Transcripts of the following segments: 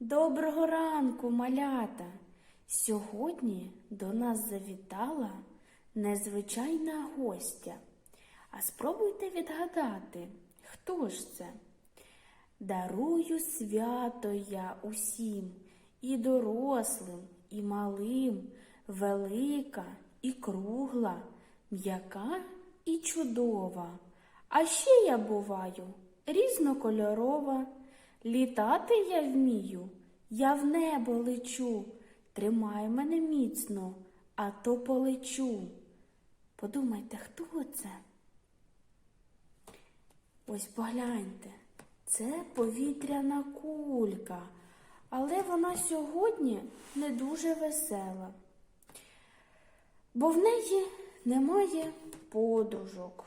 Доброго ранку, малята! Сьогодні до нас завітала незвичайна гостя. А спробуйте відгадати, хто ж це? Дарую свято я усім, і дорослим, і малим, велика і кругла, м'яка і чудова. А ще я буваю різнокольорова. Літати я вмію, я в небо лечу. Тримай мене міцно, а то полечу. Подумайте, хто це? Ось погляньте, це повітряна кулька, але вона сьогодні не дуже весела, бо в неї немає подружок.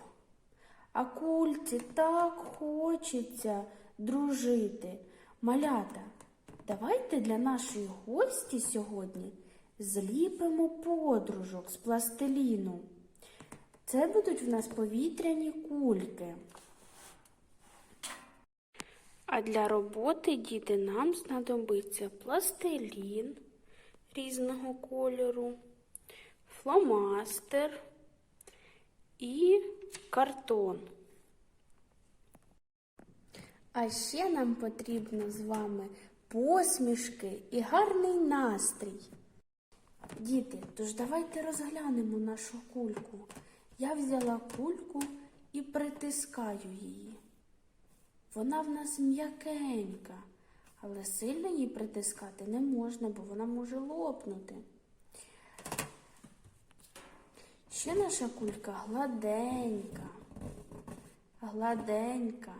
А кульці так хочеться дружити. Малята, давайте для нашої гості сьогодні зліпимо подружок з пластиліну. Це будуть в нас повітряні кульки. А для роботи, діти, нам знадобиться пластилін різного кольору, фломастер і картон. А ще нам потрібно з вами посмішки і гарний настрій. Діти, тож давайте розглянемо нашу кульку. Я взяла кульку і притискаю її. Вона в нас м'якенька, але сильно її притискати не можна, бо вона може лопнути. Ще наша кулька гладенька, гладенька.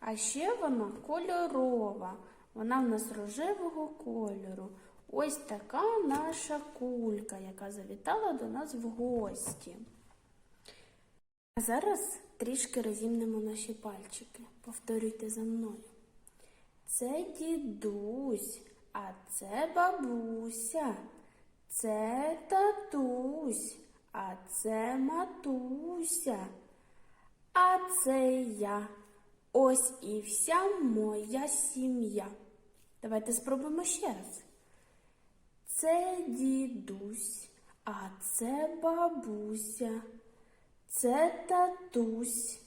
А ще вона кольорова. Вона в нас рожевого кольору. Ось така наша кулька, яка завітала до нас в гості. А зараз трішки розімнемо наші пальчики. Повторюйте за мною. Це дідусь, а це бабуся, це татусь, а це матуся, а це я. Ось і вся моя сім'я. Давайте спробуємо ще раз. Це дідусь, а це бабуся, це татусь,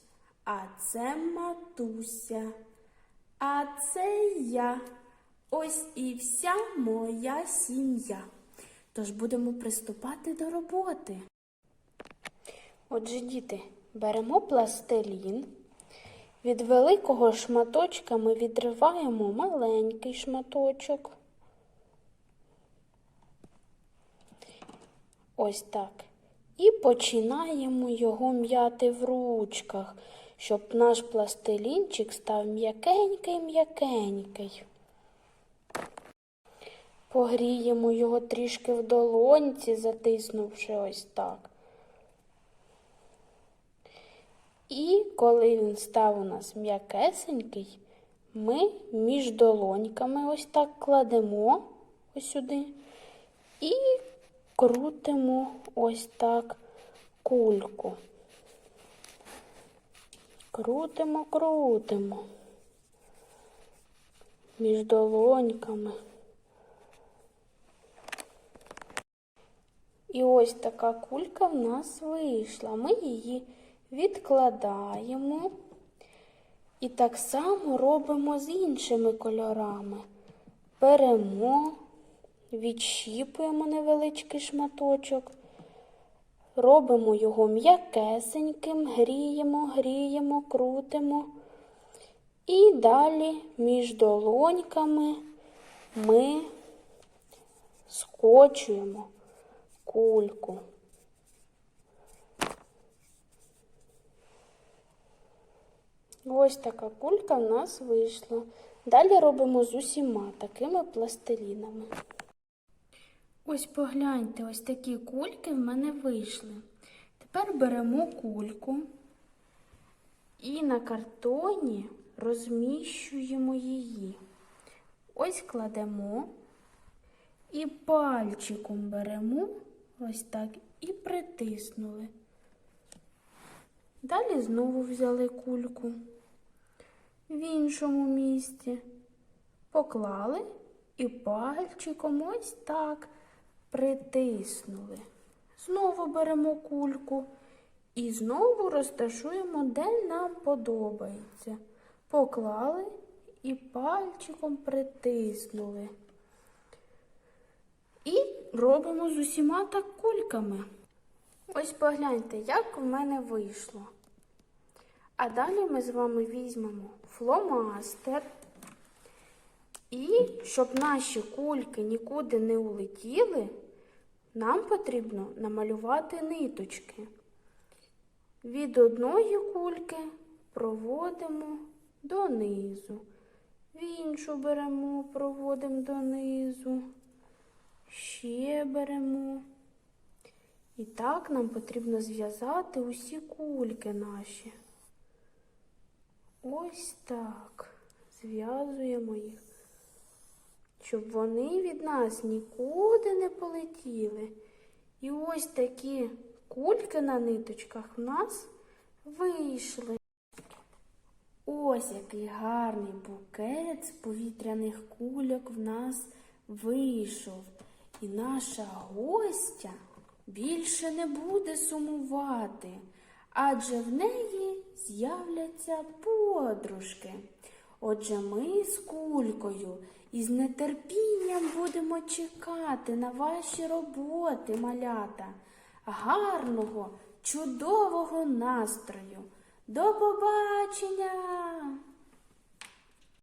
а це матуся, а це я. Ось і вся моя сім'я. Тож будемо приступати до роботи. Отже, діти, беремо пластилін. Від великого шматочка ми відриваємо маленький шматочок. Ось так. І починаємо його м'яти в ручках, щоб наш пластилінчик став м'якенький-м'якенький. Погріємо його трішки в долонці, затиснувши ось так. І коли він став у нас м'якесенький, ми між долоньками ось так кладемо ось сюди і крутимо ось так кульку. Крутимо, крутимо між долоньками. І ось така кулька в нас вийшла. Ми її відкладаємо і так само робимо з іншими кольорами. Беремо, відщіпуємо невеличкий шматочок, робимо його м'якесеньким, гріємо, гріємо, крутимо. І далі між долоньками ми скочуємо кульку. Ось така кулька в нас вийшла. Далі робимо з усіма такими пластилінами. Ось погляньте, ось такі кульки в мене вийшли. Тепер беремо кульку і на картоні розміщуємо її. Ось кладемо і пальчиком беремо ось так і притиснули. Далі знову взяли кульку. в іншому місці. Поклали і пальчиком ось так притиснули. Знову беремо кульку і знову розташуємо, де нам подобається. Поклали і пальчиком притиснули. І робимо з усіма так кульками. Ось погляньте, як в мене вийшло. А далі ми з вами візьмемо фломастер. І щоб наші кульки нікуди не улетіли, нам потрібно намалювати ниточки. Від одної кульки проводимо донизу. В іншу беремо, проводимо донизу. Ще беремо. І так нам потрібно зв'язати усі кульки наші. Ось так. Зв'язуємо їх, щоб вони від нас нікуди не полетіли. І ось такі кульки на ниточках в нас вийшли. Ось який гарний букет з повітряних кульок в нас вийшов. І наша гостя більше не буде сумувати, адже в неї з'являться подружки. Отже, ми з кулькою із нетерпінням будемо чекати на ваші роботи, малята, гарного, чудового настрою. До побачення!